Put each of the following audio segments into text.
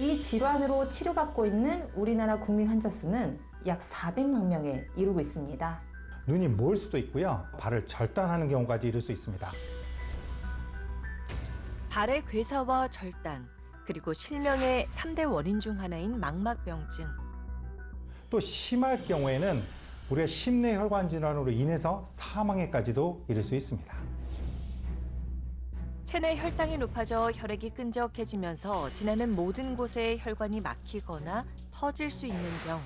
이 질환으로 치료받고 있는 우리나라 국민 환자 수는 약 400만 명에 이르고 있습니다. 눈이 모일 수도 있고요. 발을 절단하는 경우까지 이를 수 있습니다. 발의 괴사와 절단, 그리고 실명의 3대 원인 중 하나인 망막병증. 또 심할 경우에는 우리가 심내 혈관 질환으로 인해서 사망에까지도 이를 수 있습니다. 체내 혈당이 높아져 혈액이 끈적해지면서 지나는 모든 곳에 혈관이 막히거나 터질 수 있는 병,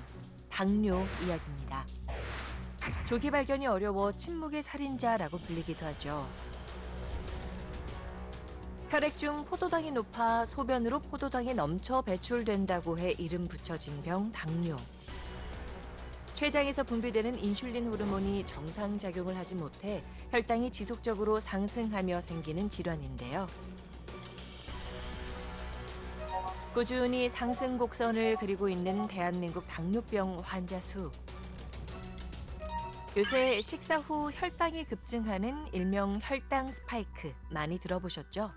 당뇨 이야기입니다. 조기 발견이 어려워 침묵의 살인자라고 불리기도 하죠. 혈액 중 포도당이 높아 소변으로 포도당이 넘쳐 배출된다고 해 이름 붙여진 병 당뇨. 췌장에서 분비되는 인슐린 호르몬이 정상 작용을 하지 못해 혈당이 지속적으로 상승하며 생기는 질환인데요. 꾸준히 상승 곡선을 그리고 있는 대한민국 당뇨병 환자 수. 요새 식사 후 혈당이 급증하는 일명 혈당 스파이크 많이 들어보셨죠?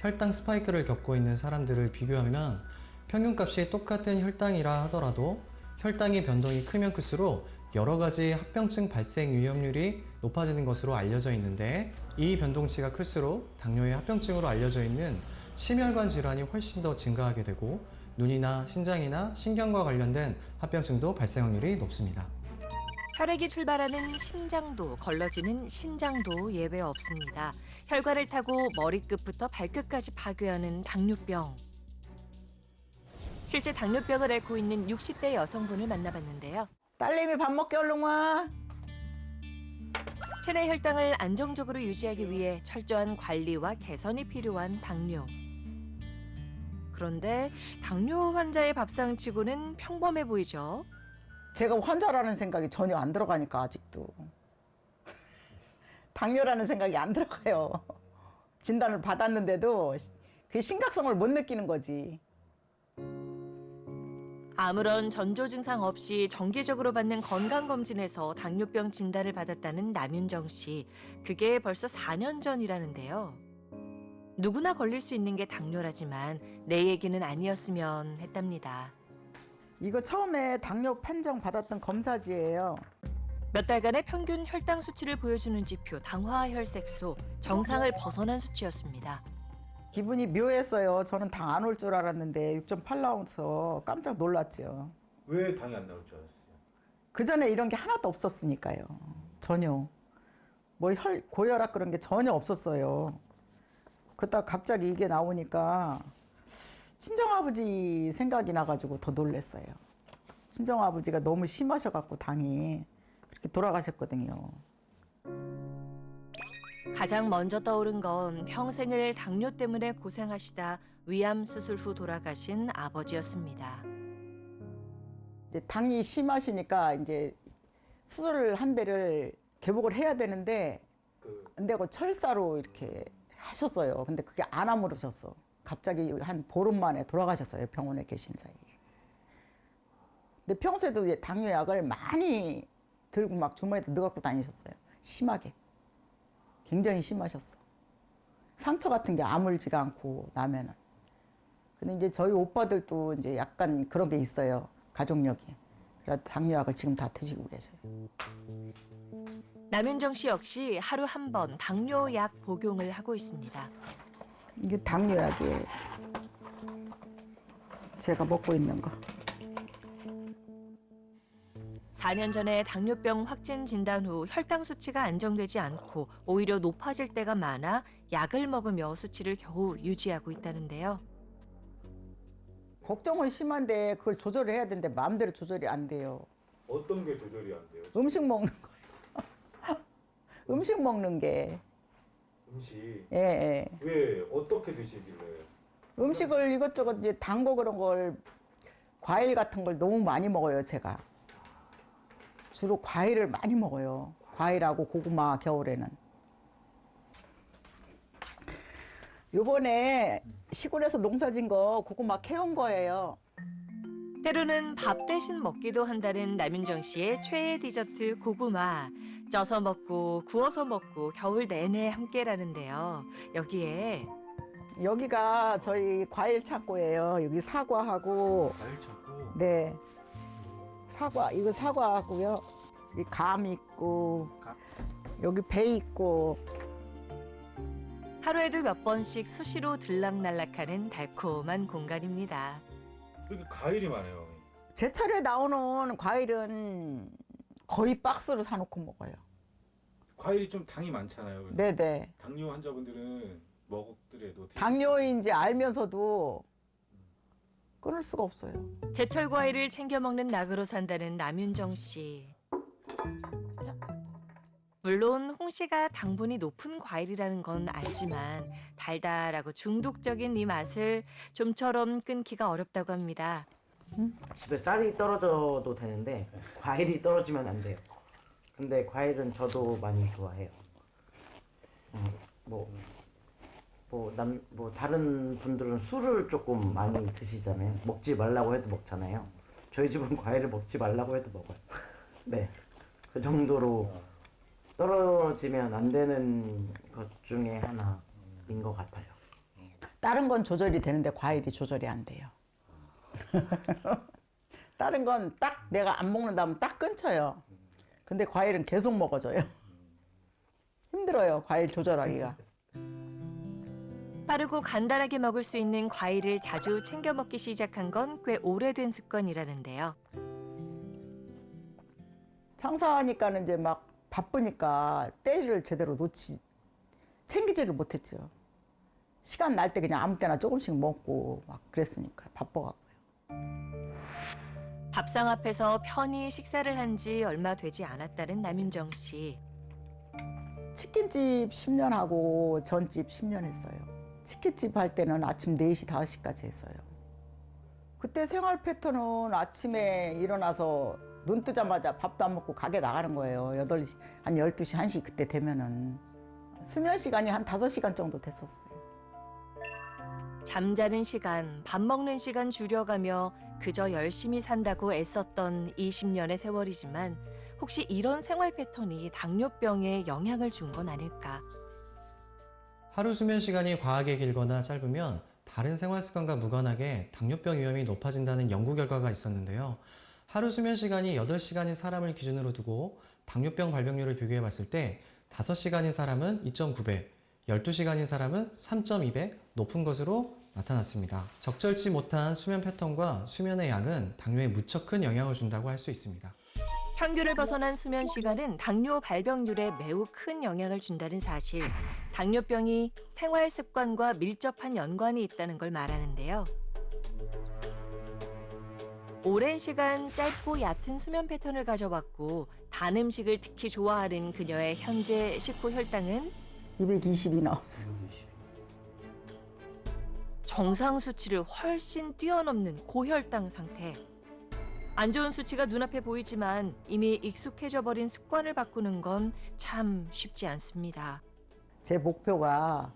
혈당 스파이크를 겪고 있는 사람들을 비교하면 평균값이 똑같은 혈당이라 하더라도 혈당의 변동이 크면 클수록 여러 가지 합병증 발생 위험률이 높아지는 것으로 알려져 있는데 이 변동치가 클수록 당뇨의 합병증으로 알려져 있는 심혈관 질환이 훨씬 더 증가하게 되고 눈이나 신장이나 신경과 관련된 합병증도 발생 확률이 높습니다. 혈액이 출발하는 심장도 걸러지는 신장도 예외 없습니다. 혈관을 타고 머리끝부터 발끝까지 파괴하는 당뇨병. 실제 당뇨병을 앓고 있는 60대 여성분을 만나봤는데요. 딸내미 밥 먹게 얼른 와. 체내 혈당을 안정적으로 유지하기 위해 철저한 관리와 개선이 필요한 당뇨. 그런데 당뇨 환자의 밥상치고는 평범해 보이죠. 제가 환자라는 생각이 전혀 안 들어가니까 아직도. 당뇨라는 생각이 안 들어가요. 진단을 받았는데도 그 심각성을 못 느끼는 거지. 아무런 전조 증상 없이 정기적으로 받는 건강검진에서 당뇨병 진단을 받았다는 남윤정 씨. 그게 벌써 4년 전이라는데요. 누구나 걸릴 수 있는 게 당뇨라지만 내 얘기는 아니었으면 했답니다. 이거 처음에 당뇨 판정 받았던 검사지예요. 몇 달간의 평균 혈당 수치를 보여주는 지표 당화혈색소 정상을 벗어난 수치였습니다. 기분이 묘했어요. 저는 당 안 올 줄 알았는데 6.8 나와서 깜짝 놀랐죠. 왜 당이 안 나올 줄 알았어요? 그 전에 이런 게 하나도 없었으니까요. 전혀. 뭐 혈, 고혈압 그런 게 전혀 없었어요. 그러다 갑자기 이게 나오니까 친정아버지 생각이 나가지고 더 놀랐어요. 친정아버지가 너무 심하셔갖고 당이 그렇게 돌아가셨거든요. 가장 먼저 떠오른 건 평생을 당뇨 때문에 고생하시다 위암 수술 후 돌아가신 아버지였습니다. 이제 당이 심하시니까 이제 수술을 한 대를 개복을 해야 되는데 그안 되고 철사로 이렇게 하셨어요. 근데 그게 안 아물으셨어. 갑자기 한 보름 만에 돌아가셨어요. 병원에 계신 사이에. 근데 평소에도 당뇨약을 많이 들고 막 주머니에 넣어갖고 다니셨어요. 심하게. 굉장히 심하셨어. 상처 같은 게 아물지가 않고 나면은. 근데 이제 저희 오빠들도 이제 약간 그런 게 있어요. 가족력이. 그래서 당뇨약을 지금 다 드시고 계세요. 남윤정 씨 역시 하루 한 번 당뇨약 복용을 하고 있습니다. 이게 당뇨약이에요. 제가 먹고 있는 거. 4년 전에 당뇨병 확진 진단 후 혈당 수치가 안정되지 않고 오히려 높아질 때가 많아 약을 먹으며 수치를 겨우 유지하고 있다는데요. 걱정은 심한데 그걸 조절을 해야 되는데 마음대로 조절이 안 돼요. 어떤 게 조절이 안 돼요? 음식 먹는 거예요. 음식 먹는 게. 음식 예, 예. 왜 어떻게 드시길래? 음식을 이것저것 이제 단거 그런 걸 과일 같은 걸 너무 많이 먹어요, 제가. 주로 과일을 많이 먹어요. 과일하고 고구마 겨울에는. 요번에 시골에서 농사진 거 고구마 캐온 거예요. 때로는 밥 대신 먹기도 한다는 남윤정 씨의 최애 디저트 고구마. 쪄서 먹고 구워서 먹고 겨울 내내 함께라는데요. 여기에 여기가 저희 과일 창고예요. 여기 사과하고 과일 찾고 네 사과 이거 사과하고요. 이감 있고 감. 여기 배 있고 하루에도 몇 번씩 수시로 들락날락하는 달콤한 공간입니다. 이렇게 과일이 많아요. 제철에 나오는 과일은 거의 박스로 사놓고 먹어요. 과일이 좀 당이 많잖아요. 그래서 네네. 당뇨 환자분들은 먹더라도 당뇨인지 알면서도 끊을 수가 없어요. 제철 과일을 챙겨 먹는 낙으로 산다는 남윤정 씨. 물론 홍 씨가 당분이 높은 과일이라는 건 알지만 달달하고 중독적인 이 맛을 좀처럼 끊기가 어렵다고 합니다. 집에 쌀이 떨어져도 되는데 과일이 떨어지면 안 돼요. 근데 과일은 저도 많이 좋아해요. 음, 뭐, 뭐, 남, 뭐, 다른 분들은 술을 조금 많이 드시잖아요. 먹지 말라고 해도 먹잖아요. 저희 집은 과일을 먹지 말라고 해도 먹어요. 네. 그 정도로 떨어지면 안 되는 것 중에 하나인 것 같아요. 다른 건 조절이 되는데 과일이 조절이 안 돼요. 다른 건 딱 내가 안 먹는다면 딱 끊쳐요. 근데 과일은 계속 먹어져요. 힘들어요, 과일 조절하기가. 빠르고 간단하게 먹을 수 있는 과일을 자주 챙겨 먹기 시작한 건 꽤 오래된 습관이라는데요. 장사하니까는 이제 막 바쁘니까 때를 제대로 놓치, 챙기지를 못했죠. 시간 날 때 그냥 아무 때나 조금씩 먹고 막 그랬으니까 바빠갖고. 밥상 앞에서 편히 식사를 한 지 얼마 되지 않았다는 남윤정 씨. 치킨집 10년 하고 전집 10년 했어요. 치킨집 할 때는 아침 4시, 5시까지 했어요. 그때 생활 패턴은 아침에 일어나서 눈 뜨자마자 밥도 안 먹고 가게 나가는 거예요. 8시, 한 12시, 1시 그때 되면은. 수면 시간이 한 5시간 정도 됐었어요. 잠자는 시간, 밥 먹는 시간 줄여가며 그저 열심히 산다고 애썼던 20년의 세월이지만 혹시 이런 생활 패턴이 당뇨병에 영향을 준 건 아닐까? 하루 수면 시간이 과하게 길거나 짧으면 다른 생활 습관과 무관하게 당뇨병 위험이 높아진다는 연구 결과가 있었는데요. 하루 수면 시간이 8시간인 사람을 기준으로 두고 당뇨병 발병률을 비교해 봤을 때 5시간인 사람은 2.9배, 12시간인 사람은 3.2배 높은 것으로 나타났습니다. 적절치 못한 수면 패턴과 수면의 양은 당뇨에 무척 큰 영향을 준다고 할 수 있습니다. 평균을 벗어난 수면 시간은 당뇨 발병률에 매우 큰 영향을 준다는 사실. 당뇨병이 생활 습관과 밀접한 연관이 있다는 걸 말하는데요. 오랜 시간 짧고 얕은 수면 패턴을 가져왔고 단 음식을 특히 좋아하는 그녀의 현재 식후 혈당은 220이 나왔어요. 정상 수치를 훨씬 뛰어넘는 고혈당 상태. 안 좋은 수치가 눈앞에 보이지만 이미 익숙해져 버린 습관을 바꾸는 건 참 쉽지 않습니다. 제 목표가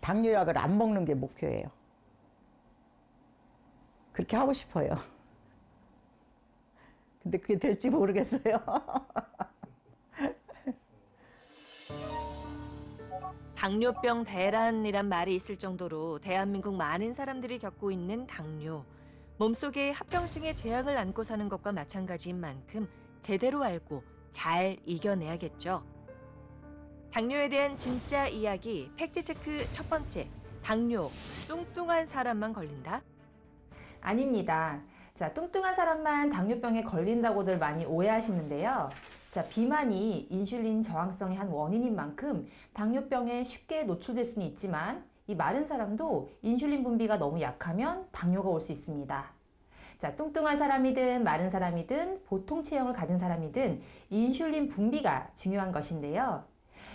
당뇨약을 안 먹는 게 목표예요. 그렇게 하고 싶어요. 근데 그게 될지 모르겠어요. 당뇨병 대란이란 말이 있을 정도로 대한민국 많은 사람들이 겪고 있는 당뇨. 몸속에 합병증의 재앙을 안고 사는 것과 마찬가지인 만큼 제대로 알고 잘 이겨내야겠죠. 당뇨에 대한 진짜 이야기 팩트체크 첫 번째. 당뇨 뚱뚱한 사람만 걸린다? 아닙니다. 자, 뚱뚱한 사람만 당뇨병에 걸린다고들 많이 오해하시는데요. 자, 비만이 인슐린 저항성의 한 원인인 만큼 당뇨병에 쉽게 노출될 수는 있지만 이 마른 사람도 인슐린 분비가 너무 약하면 당뇨가 올 수 있습니다. 자, 뚱뚱한 사람이든 마른 사람이든 보통 체형을 가진 사람이든 인슐린 분비가 중요한 것인데요.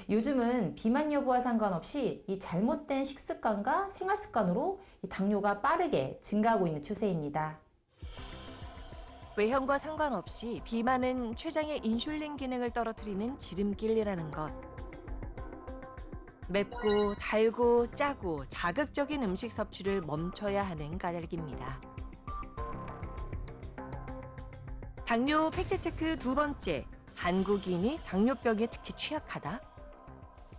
요즘은 비만 여부와 상관없이 이 잘못된 식습관과 생활 습관으로 이 당뇨가 빠르게 증가하고 있는 추세입니다. 외형과 상관없이 비만은 췌장의 인슐린 기능을 떨어뜨리는 지름길이라는 것. 맵고 달고 짜고 자극적인 음식 섭취를 멈춰야 하는 까닭입니다. 당뇨 팩트체크 두 번째. 한국인이 당뇨병에 특히 취약하다?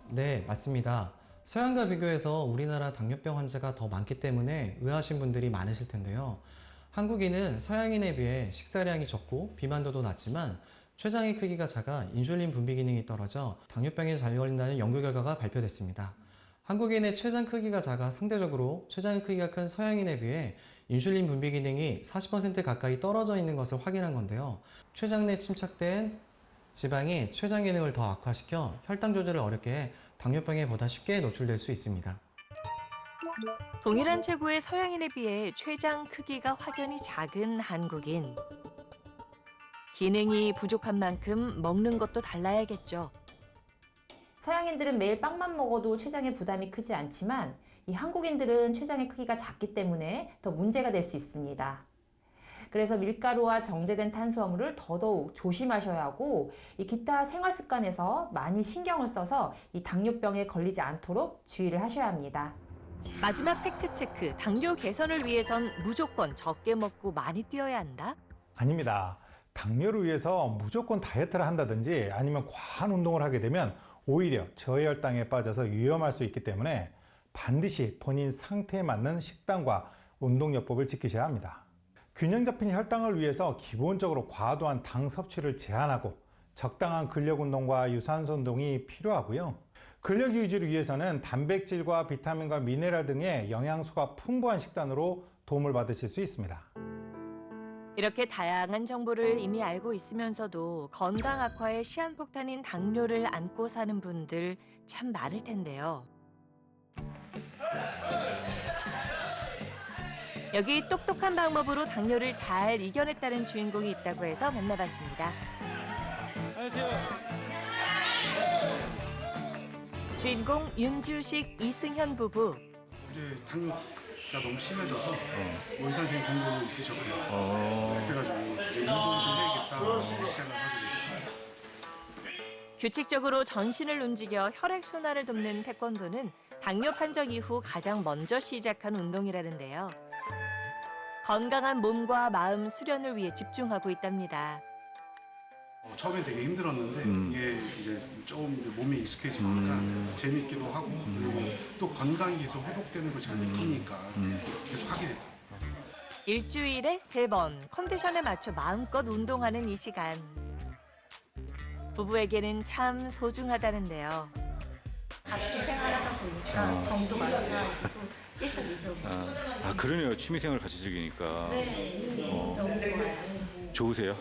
네, 맞습니다. 서양과 비교해서 우리나라 당뇨병 환자가 더 많기 때문에 의아하신 분들이 많으실 텐데요. 한국인은 서양인에 비해 식사량이 적고 비만도도 낮지만 췌장의 크기가 작아 인슐린 분비 기능이 떨어져 당뇨병에 잘 걸린다는 연구 결과가 발표됐습니다. 한국인의 췌장 크기가 작아 상대적으로 췌장의 크기가 큰 서양인에 비해 인슐린 분비 기능이 40% 가까이 떨어져 있는 것을 확인한 건데요. 췌장 내 침착된 지방이 췌장 기능을 더 악화시켜 혈당 조절을 어렵게 해 당뇨병에 보다 쉽게 노출될 수 있습니다. 동일한 체구의 서양인에 비해 췌장 크기가 확연히 작은 한국인. 기능이 부족한 만큼 먹는 것도 달라야겠죠. 서양인들은 매일 빵만 먹어도 췌장의 부담이 크지 않지만 이 한국인들은 췌장의 크기가 작기 때문에 더 문제가 될 수 있습니다. 그래서 밀가루와 정제된 탄수화물을 더더욱 조심하셔야 하고 이 기타 생활 습관에서 많이 신경을 써서 이 당뇨병에 걸리지 않도록 주의를 하셔야 합니다. 마지막 팩트 체크. 당뇨 개선을 위해선 무조건 적게 먹고 많이 뛰어야 한다. 아닙니다. 당뇨를 위해서 무조건 다이어트를 한다든지 아니면 과한 운동을 하게 되면 오히려 저혈당에 빠져서 위험할 수 있기 때문에 반드시 본인 상태에 맞는 식단과 운동요법을 지키셔야 합니다. 균형 잡힌 혈당을 위해서 기본적으로 과도한 당 섭취를 제한하고 적당한 근력 운동과 유산소 운동이 필요하고요. 근력 유지를 위해서는 단백질과 비타민과 미네랄 등의 영양소가 풍부한 식단으로 도움을 받으실 수 있습니다. 이렇게 다양한 정보를 이미 알고 있으면서도 건강 악화의 시한폭탄인 당뇨를 안고 사는 분들 참 많을 텐데요. 여기 똑똑한 방법으로 당뇨를 잘 이겨냈다는 주인공이 있다고 해서 만나봤습니다. 주인공 윤주식 이승현 부부. 이제 당뇨 가 너무 심해져서 의사 선생님 공부를 있으셨고요. 그래가지고 이제 운동 좀 해야겠다 시작을 하게 됐어요. 규칙적으로 전신을 움직여 혈액 순환을 돕는 태권도는 당뇨 판정 이후 가장 먼저 시작한 운동이라는데요. 건강한 몸과 마음 수련을 위해 집중하고 있답니다. 어, 처음엔 되게 힘들었는데 이게 이제 조금 이제 몸에 익숙해지니까 재밌기도 하고 그리고 또 건강이 계속 회복되는 걸 잘 느끼니까 계속 하게 됐다. 일주일에 세 번 컨디션에 맞춰 마음껏 운동하는 이 시간. 부부에게는 참 소중하다는데요. 같이 생활하다 보니까 정도 맞춰가지고 일석이조 아 그러네요. 취미생활 같이 즐기니까 네, 너무 좋아요. 좋으세요?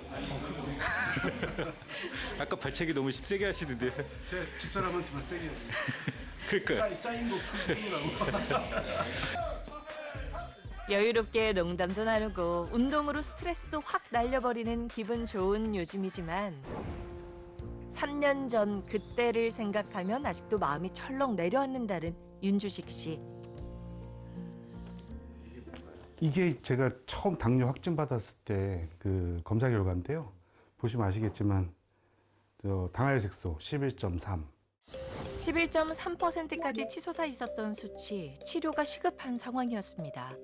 아까 발차기 너무 세게 하시던데. 제 집사람한테만 세게 해요. 그러니까 쌓인, 거 풀라고. 여유롭게 농담도 나누고 운동으로 스트레스도 확 날려버리는 기분 좋은 요즘이지만 3년 전 그때를 생각하면 아직도 마음이 철렁 내려앉는다는 윤주식 씨. 이게 제가 처음 당뇨 확진 받았을 때 그 검사 결과인데요. 보시면 아시겠지만 저 당활색소 11.3. 11.3%까지 치솟아 있었던 수치, 치료가 시급한 상황이었습니다.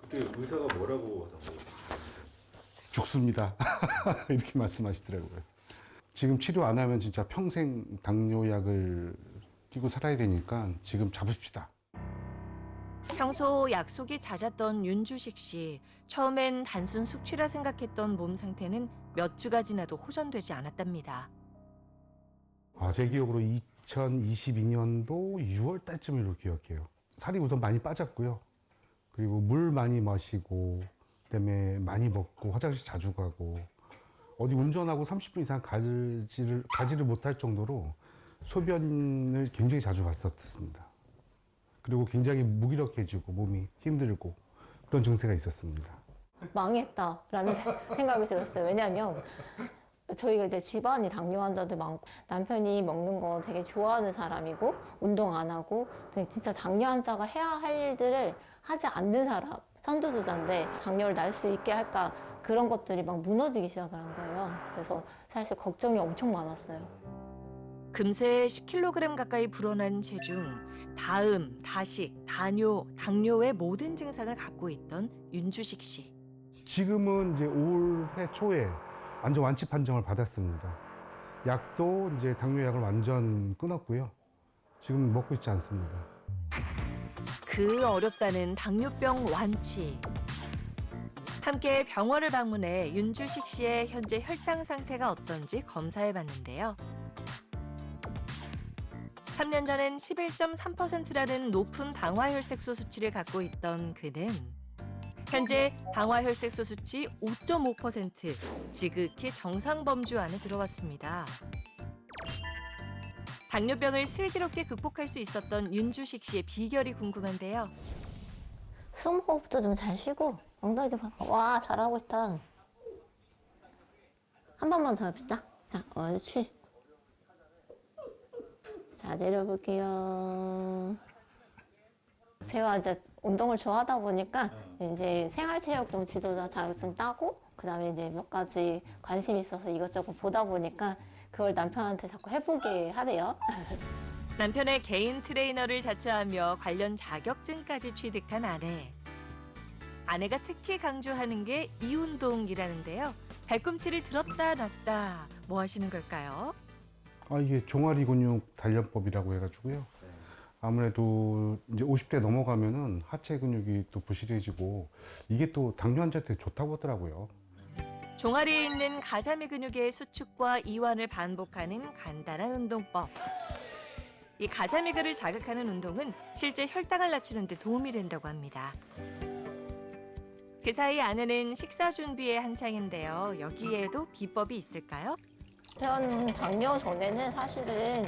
그때 의사가 뭐라고 하던가요? 죽습니다. 이렇게 말씀하시더라고요. 지금 치료 안 하면 진짜 평생 당뇨약을 끼고 살아야 되니까 지금 잡읍시다. 평소 약속이 잦았던 윤주식 씨. 처음엔 단순 숙취라 생각했던 몸 상태는 몇 주가 지나도 호전되지 않았답니다. 아, 제 기억으로 2022년도 6월 달쯤으로 기억해요. 살이 우선 많이 빠졌고요. 그리고 물 많이 마시고, 그다음에 많이 먹고, 화장실 자주 가고, 어디 운전하고 30분 이상 가지를, 가지를 못할 정도로 소변을 굉장히 자주 봤었습니다. 그리고 굉장히 무기력해지고, 몸이 힘들고, 그런 증세가 있었습니다. 망했다라는 세- 생각이 들었어요. 왜냐하면 저희가 이제 집안이 당뇨 환자들 많고 남편이 먹는 거 되게 좋아하는 사람이고 운동 안 하고 진짜 당뇨 환자가 해야 할 일들을 하지 않는 사람 선두주자인데 당뇨를 날 수 있게 할까 그런 것들이 막 무너지기 시작한 거예요. 그래서 사실 걱정이 엄청 많았어요. 금세 10kg 가까이 불어난 체중, 다음, 다식, 다뇨, 당뇨의 모든 증상을 갖고 있던 윤주식 씨. 지금은 이제 올해 초에 완전 완치 판정을 받았습니다. 약도 이제 당뇨약을 완전 끊었고요. 지금 먹고 있지 않습니다. 그 어렵다는 당뇨병 완치. 함께 병원을 방문해 윤주식 씨의 현재 혈당 상태가 어떤지 검사해 봤는데요. 3년 전엔 11.3%라는 높은 당화혈색소 수치를 갖고 있던 그는 현재 당화혈색소 수치 5.5% 지극히 정상 범주 안에 들어왔습니다. 당뇨병을 슬기롭게 극복할 수 있었던 윤주식 씨의 비결이 궁금한데요. 숨호흡도 좀 잘 쉬고 엉덩이 좀 와 잘하고 있다. 한 번만 더 합시다. 자, 옳지. 자 내려볼게요. 제가 이제 운동을 좋아하다 보니까 이제 생활체육 좀 지도자 자격증 따고 그다음에 이제 몇 가지 관심 있어서 이것저것 보다 보니까 그걸 남편한테 자꾸 해보게 하래요. 남편의 개인 트레이너를 자처하며 관련 자격증까지 취득한 아내. 아내가 특히 강조하는 게 이 운동이라는데요. 발꿈치를 들었다 놨다 뭐 하시는 걸까요? 아, 이게 종아리 근육 단련법이라고 해가지고요. 아무래도 이제 50대 넘어가면은 하체 근육이 또 부실해지고 이게 또 당뇨 환자한테 좋다고 하더라고요. 종아리에 있는 가자미 근육의 수축과 이완을 반복하는 간단한 운동법. 이 가자미근을 자극하는 운동은 실제 혈당을 낮추는 데 도움이 된다고 합니다. 그 사이 아내는 식사 준비에 한창인데요. 여기에도 비법이 있을까요? 편 당뇨 전에는 사실은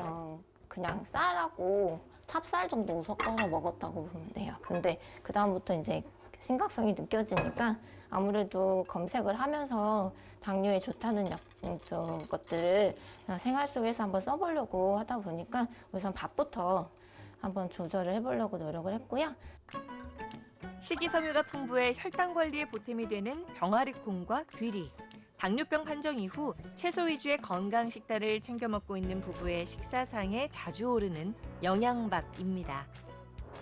어, 그냥 쌀하고 찹쌀 정도 섞어서 먹었다고 보면 돼요. 근데 그 다음부터 이제 심각성이 느껴지니까 아무래도 검색을 하면서 당뇨에 좋다는 약, 음, 저 것들을 생활 속에서 한번 써보려고 하다 보니까 우선 밥부터 한번 조절을 해보려고 노력을 했고요. 식이섬유가 풍부해 혈당 관리에 보탬이 되는 병아리콩과 귀리. 당뇨병 판정 이후 채소 위주의 건강 식단을 챙겨 먹고 있는 부부의 식사상에 자주 오르는 영양밥입니다.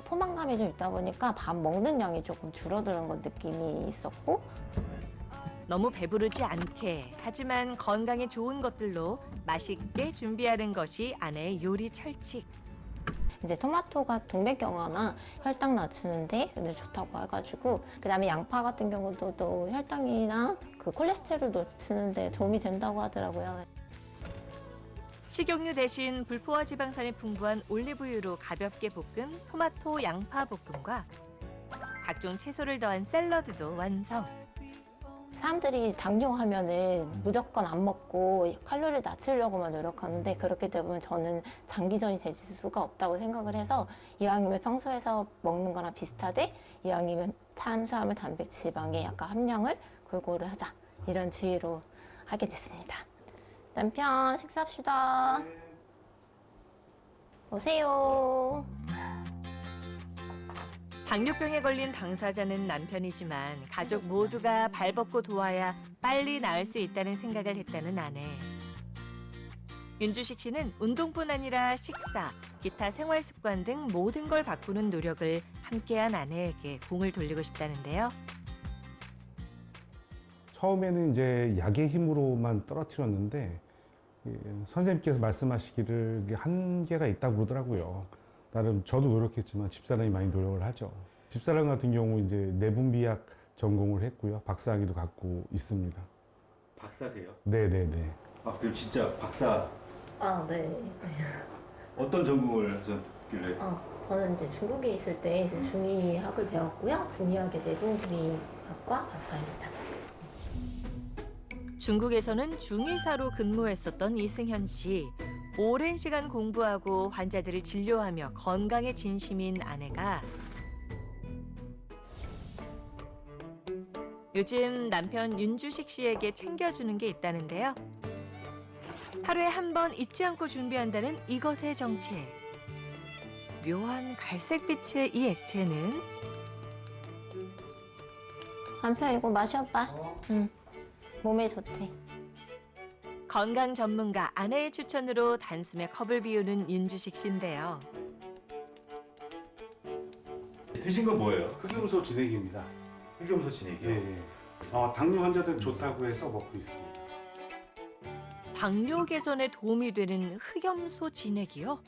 포만감이 좀 있다 보니까 밥 먹는 양이 조금 줄어드는 것 느낌이 있었고 너무 배부르지 않게 하지만 건강에 좋은 것들로 맛있게 준비하는 것이 아내의 요리 철칙. 이제 토마토가 동맥경화나 혈당 낮추는데 좋다고 해가지고 그다음에 양파 같은 경우도 또 혈당이나 그 콜레스테롤 낮추는데 도움이 된다고 하더라고요. 식용유 대신 불포화 지방산이 풍부한 올리브유로 가볍게 볶은 토마토 양파 볶음과 각종 채소를 더한 샐러드도 완성. 사람들이 당뇨 하면은 무조건 안 먹고 칼로리 낮추려고만 노력하는데 그렇게 되면 저는 장기전이 될 수가 없다고 생각을 해서 이왕이면 평소에서 먹는 거랑 비슷하되 이왕이면 탄수화물, 단백, 지방의 약간 함량을 골고루 하자 이런 주의로 하게 됐습니다. 남편 식사합시다. 오세요. 당뇨병에 걸린 당사자는 남편이지만 가족 모두가 발벗고 도와야 빨리 나을 수 있다는 생각을 했다는 아내. 윤주식 씨는 운동뿐 아니라 식사, 기타 생활 습관 등 모든 걸 바꾸는 노력을 함께한 아내에게 공을 돌리고 싶다는데요. 처음에는 이제 약의 힘으로만 떨어뜨렸는데 예, 선생님께서 말씀하시기를 한계가 있다고 그러더라고요. 나름 저도 노력했지만 집사람이 많이 노력을 하죠. 집사람 같은 경우 이제 내분비학 전공을 했고요. 박사학위도 갖고 있습니다. 박사세요? 네네네. 아 그럼 진짜 박사 아, 네. 어떤 전공을 하셨길래? 어, 저는 이제 중국에 있을 때 이제 중의학을 배웠고요. 중의학의 내분비학과 박사입니다. 중국에서는 중의사로 근무했었던 이승현 씨. 오랜 시간 공부하고 환자들을 진료하며 건강에 진심인 아내가 요즘 남편 윤주식 씨에게 챙겨주는 게 있다는데요. 하루에 한 번 잊지 않고 준비한다는 이것의 정체. 묘한 갈색빛의 이 액체는 남편 이거 마셔봐. 응. 몸에 좋대. 건강 전문가 아내의 추천으로 단숨에 컵을 비우는 윤주식 씨인데요. 드신 건 뭐예요? 흑염소 진액입니다. 흑염소 진액이요? 예, 예. 어, 당뇨 환자들 좋다고 해서 먹고 있습니다. 당뇨 개선에 도움이 되는 흑염소 진액이요?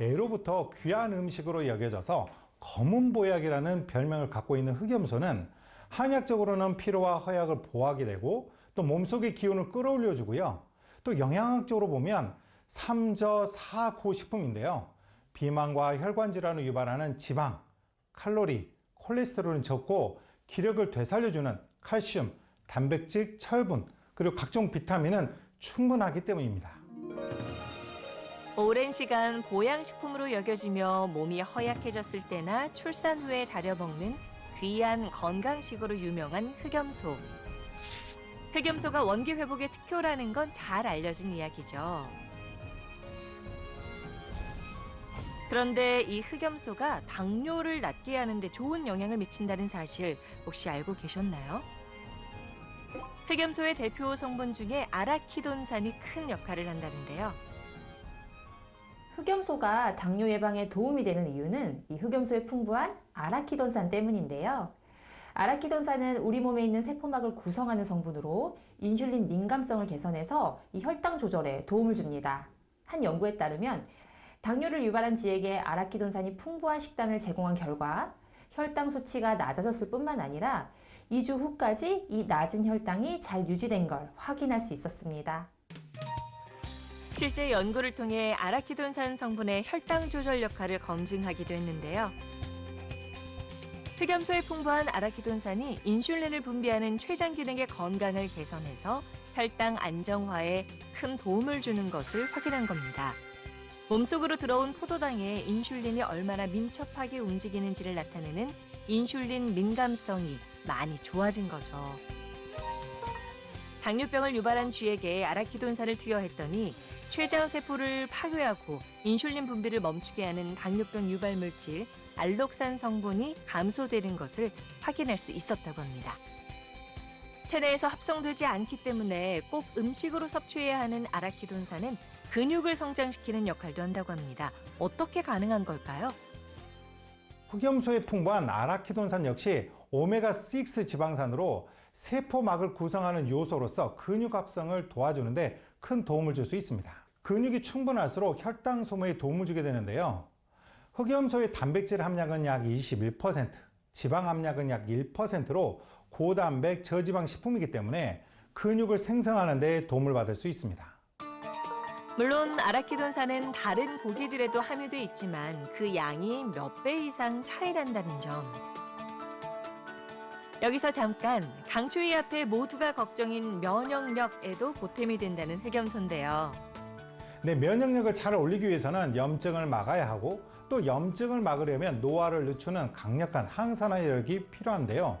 예로부터 귀한 음식으로 여겨져서 검은 보약이라는 별명을 갖고 있는 흑염소는 한약적으로는 피로와 허약을 보하게 되고 또 몸속의 기운을 끌어올려 주고요. 또 영양학적으로 보면 삼저 사고 식품인데요. 비만과 혈관 질환을 유발하는 지방, 칼로리, 콜레스테롤은 적고 기력을 되살려주는 칼슘, 단백질, 철분, 그리고 각종 비타민은 충분하기 때문입니다. 오랜 시간 보양식품으로 여겨지며 몸이 허약해졌을 때나 출산 후에 다려 먹는 귀한 건강식으로 유명한 흑염소. 흑염소가 원기 회복의 특효라는 건 잘 알려진 이야기죠. 그런데 이 흑염소가 당뇨를 낮게 하는데 좋은 영향을 미친다는 사실 혹시 알고 계셨나요? 흑염소의 대표 성분 중에 아라키돈산이 큰 역할을 한다는데요. 흑염소가 당뇨 예방에 도움이 되는 이유는 이 흑염소에 풍부한 아라키돈산 때문인데요. 아라키돈산은 우리 몸에 있는 세포막을 구성하는 성분으로 인슐린 민감성을 개선해서 이 혈당 조절에 도움을 줍니다. 한 연구에 따르면 당뇨를 유발한 지에게 아라키돈산이 풍부한 식단을 제공한 결과 혈당 수치가 낮아졌을 뿐만 아니라 2주 후까지 이 낮은 혈당이 잘 유지된 걸 확인할 수 있었습니다. 실제 연구를 통해 아라키돈산 성분의 혈당 조절 역할을 검증하기도 했는데요. 흑염소에 풍부한 아라키돈산이 인슐린을 분비하는 췌장 기능의 건강을 개선해서 혈당 안정화에 큰 도움을 주는 것을 확인한 겁니다. 몸속으로 들어온 포도당에 인슐린이 얼마나 민첩하게 움직이는지를 나타내는 인슐린 민감성이 많이 좋아진 거죠. 당뇨병을 유발한 쥐에게 아라키돈산을 투여했더니 췌장 세포를 파괴하고 인슐린 분비를 멈추게 하는 당뇨병 유발 물질 알록산 성분이 감소되는 것을 확인할 수 있었다고 합니다. 체내에서 합성되지 않기 때문에 꼭 음식으로 섭취해야 하는 아라키돈산은 근육을 성장시키는 역할도 한다고 합니다. 어떻게 가능한 걸까요? 흑염소에 풍부한 아라키돈산 역시 오메가6 지방산으로 세포막을 구성하는 요소로서 근육 합성을 도와주는데 큰 도움을 줄 수 있습니다. 근육이 충분할수록 혈당 소모에 도움을 주게 되는데요. 흑염소의 단백질 함량은 약 21%, 지방 함량은 약 1%로 고단백 저지방 식품이기 때문에 근육을 생성하는 데 도움을 받을 수 있습니다. 물론 아라키돈산은 다른 고기들에도 함유돼 있지만 그 양이 몇 배 이상 차이 난다는 점. 여기서 잠깐 강추위 앞에 모두가 걱정인 면역력에도 보탬이 된다는 흑염소인데요. 내 면역력을 잘 올리기 위해서는 염증을 막아야 하고 또 염증을 막으려면 노화를 늦추는 강력한 항산화력이 필요한데요.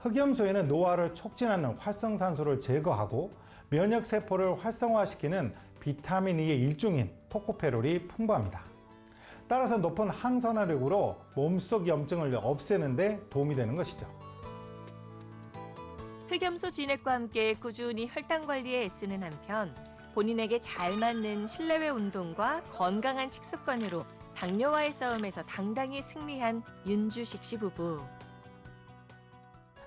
흑염소에는 노화를 촉진하는 활성산소를 제거하고 면역 세포를 활성화시키는 비타민 E의 일종인 토코페롤이 풍부합니다. 따라서 높은 항산화력으로 몸속 염증을 없애는 데 도움이 되는 것이죠. 흑염소 진액과 함께 꾸준히 혈당 관리에 애쓰는 한편 본인에게 잘 맞는 실내외 운동과 건강한 식습관으로 당뇨와의 싸움에서 당당히 승리한 윤주식 씨 부부.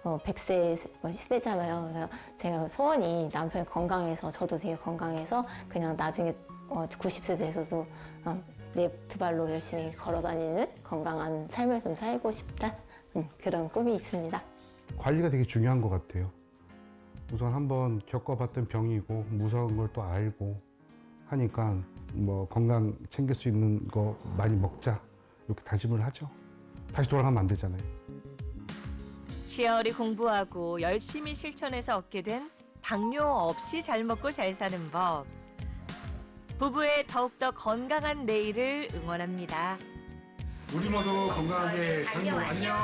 어, 100세 뭐 시대잖아요. 그래서 제가 소원이 남편이 건강해서 저도 되게 건강해서 그냥 나중에 어, 90세 돼서도 어, 내두 발로 열심히 걸어 다니는 건강한 삶을 좀 살고 싶다. 음, 그런 꿈이 있습니다. 관리가 되게 중요한 것 같아요. 우선 한번 겪어봤던 병이고 무서운 걸 또 알고 하니까 뭐 건강 챙길 수 있는 거 많이 먹자 이렇게 다짐을 하죠. 다시 돌아가면 안 되잖아요. 치열히 공부하고 열심히 실천해서 얻게 된 당뇨 없이 잘 먹고 잘 사는 법. 부부의 더욱더 건강한 내일을 응원합니다. 우리 모두 건강하게 당뇨 안녕.